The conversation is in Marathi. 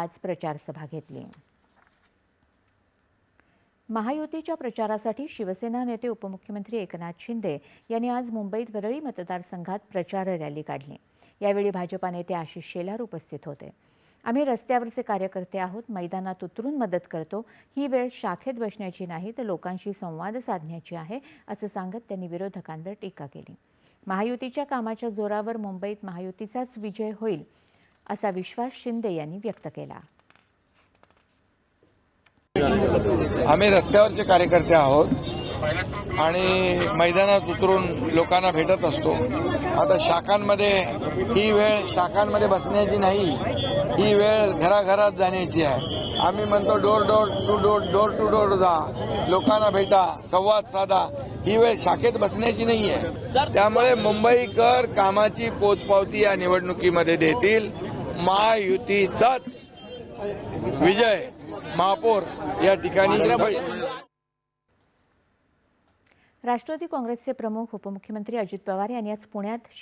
आज प्रचारसभा घेतली. महायुतीच्या प्रचारासाठी शिवसेना नेते उपमुख्यमंत्री एकनाथ शिंदे यांनी आज मुंबईत वरळी मतदारसंघात प्रचार रॅली काढली. यावेळी भाजपा नेते आशिष शेलार उपस्थित होते. आम्ही रस्त्यावरचे कार्यकर्ते आहोत मैदानात उतरून मदत करतो. ही वेळ शाखेत बसण्याची नाही तर लोकांशी संवाद साधण्याची आहे असं सांगत त्यांनी विरोधकांवर टीका केली. महायुतीच्या कामाच्या जोरावर मुंबईत महायुतीचाच विजय होईल असा विश्वास शिंदे यांनी व्यक्त केला. आम्ही रस्त्यावरचे कार्यकर्ते आहोत आणि मैदानात उतरून लोकांना भेटत असतो. आता शाखांमध्ये ही वेळ शाखांमध्ये बसण्याची नाही ही वेळ घराघरात जाण्याची आहे. आम्ही म्हणतो door door to door door to door जा. लोकांना भेटा संवाद साधा. ही वेळ शाखेत बसण्याची नाही आहे. त्यामुळे मुंबईकर कामाची पोचपावती या निवडणुकीमध्ये देतील. महायुतीचाच विजय महापौर या ठिकाणी. राष्ट्रवादी काँग्रेसचे प्रमुख उपमुख्यमंत्री अजित पवार यांनी आज पुण्यात शिव